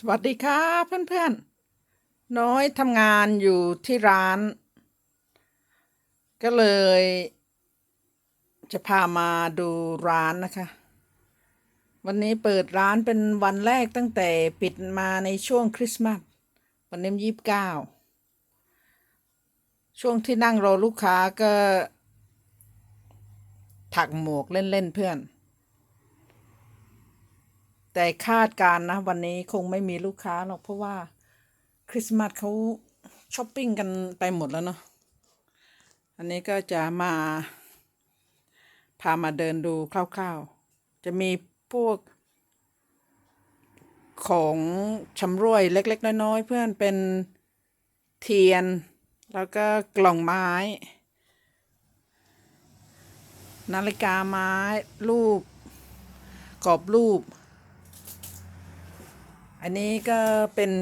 สวัสดีครับเพื่อนๆ น้อยทำงานอยู่ที่ร้าน ก็เลย จะพามาดูร้านนะคะ วันนี้เปิดร้านเป็นวันแรกตั้งแต่ปิดมาในช่วงคริสต์มาสวันนี้ยี่สิบเก้าช่วงที่นั่งรอลูกค้าก็ ถักหมวกเล่นๆเพื่อน แต่คาดการณ์นะวันนี้คงไม่มีลูกค้าหรอกเพราะว่าคริสต์มาสเขาช้อปปิ้งกันไปหมดแล้วเนาะอันนี้ก็จะมาพามาเดินดูคร่าวๆ จะมีพวก ของชำร่วยเล็ก ๆ น้อย ๆ เพื่อนเป็นเทียน แล้วก็กล่องไม้ นาฬิกาไม้ รูป กรอบรูป อันนี้ก็เป็น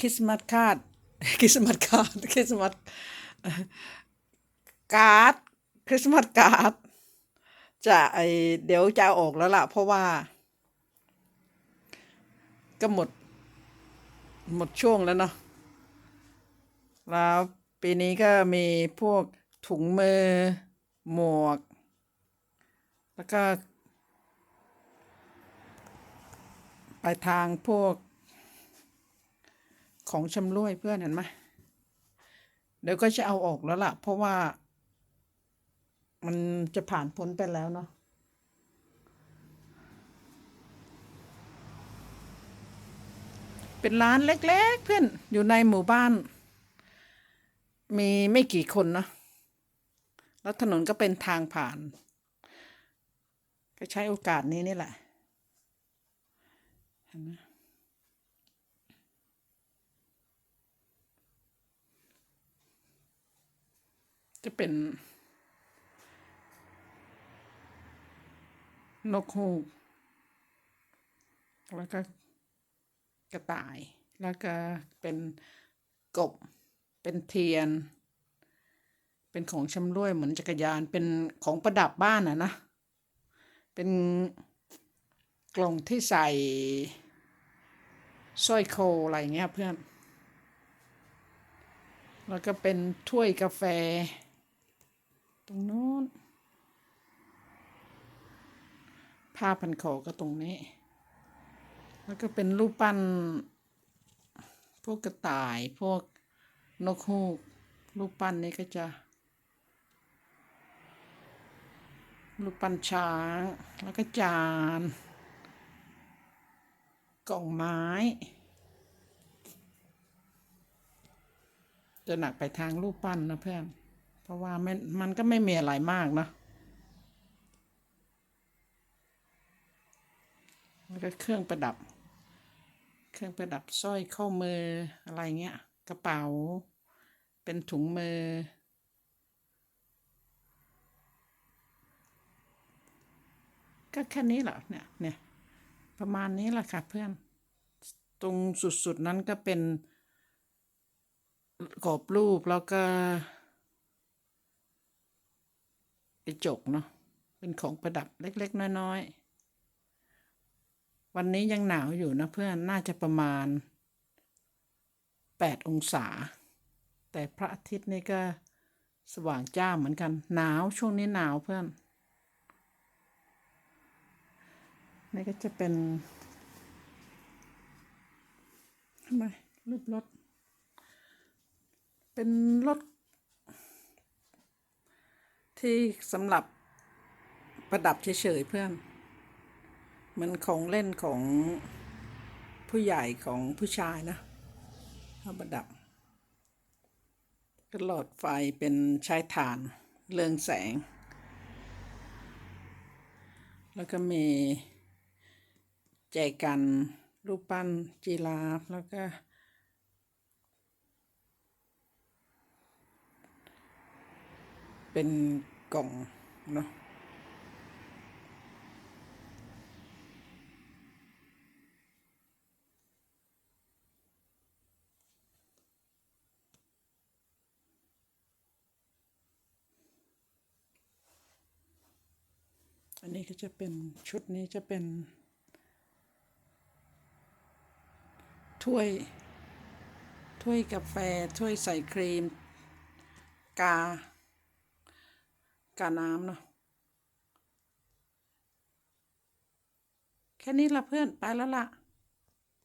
คริสต์มาสคาดคริสต์มาสคาดคริสต์มาสการ์ดคริสต์มาสการ์ดจะไอเดี๋ยวจะอออกแล้วล่ะ เพราะว่า ก็หมด หมดช่วงแล้วเนาะแล้วปีนี้ก็มีพวกถุงมือ หมวก แล้วก็ ไปทางพวก ของชำร่วยเพื่อนเห็นไหมเดี๋ยวก็จะเอาออกแล้วล่ะ เพราะว่า มันจะผ่านพ้นไปแล้วเนาะเป็นร้านเล็ก ๆ เพื่อนอยู่ในหมู่บ้าน มีไม่กี่คนเนาะแล้วถนนก็เป็นทางผ่าน ก็ใช้โอกาสนี้นี่แหละ เห็นไหมจะเป็น นกฮูก แล้วก็กระต่าย แล้วก็เป็นกบ เป็นเทียน เป็นของชำร่วยเหมือนจักรยาน เป็นของประดับบ้านอะนะ เป็นกล่องที่ใส่ สร้อยโคอะไรเงี้ยเพื่อน แล้วก็เป็นถ้วยกาแฟ ตรงโน้น ผ้าพันคอก็ตรงนี้ แล้วก็เป็นรูปปั้น พวกกระต่ายพวกนกฮูก รูปปั้นนี้ก็จะ รูปปั้นช้าง แล้วก็จาน กล่องไม้ จะหนักไปทางรูปปั้นนะเพื่อน เพราะว่ามันมันก็ไม่มีอะไรมากเนะแล้วก็เครื่องประดับ เครื่องประดับสร้อยข้อมืออะไรเงี้ย กระเป๋า เป็นถุงมือก็แค่นี้แหละเนี่ยเนี่ย ประมาณนี้แหละค่ะเพื่อน ตรงสุดๆนั้นก็เป็นกรอบรูปแล้วก็กระจกเนาะเป็นของประดับเล็ก ๆ น้อย ๆ วันนี้ยังหนาวอยู่นะเพื่อนน่าจะประมาณแปดองศา แต่พระอาทิตย์นี่ก็สว่างจ้าเหมือนกัน หนาวช่วงนี้หนาวเพื่อน นี่ก็จะเป็นทำไมรูปรถ เป็นรถ ที่สำหรับประดับเฉยๆเพื่อนมือนของเล่นของผู้ใหญ่ของผู้ชายนะเอาประดับก็หลอดไฟเป็นใช้ถ่านเรืองแสง แล้วก็มี แจกันรูปปั้นจีราฟแล้วก็ เป็นกล่องเนาะอันนี้ก็จะเป็นชุดนี้จะเป็น ถ้วยถ้วยกาแฟถ้วยใส่ครีม กา กาน้ำเนาะแค่นี้ละเพื่อนไปแล้วล่ะ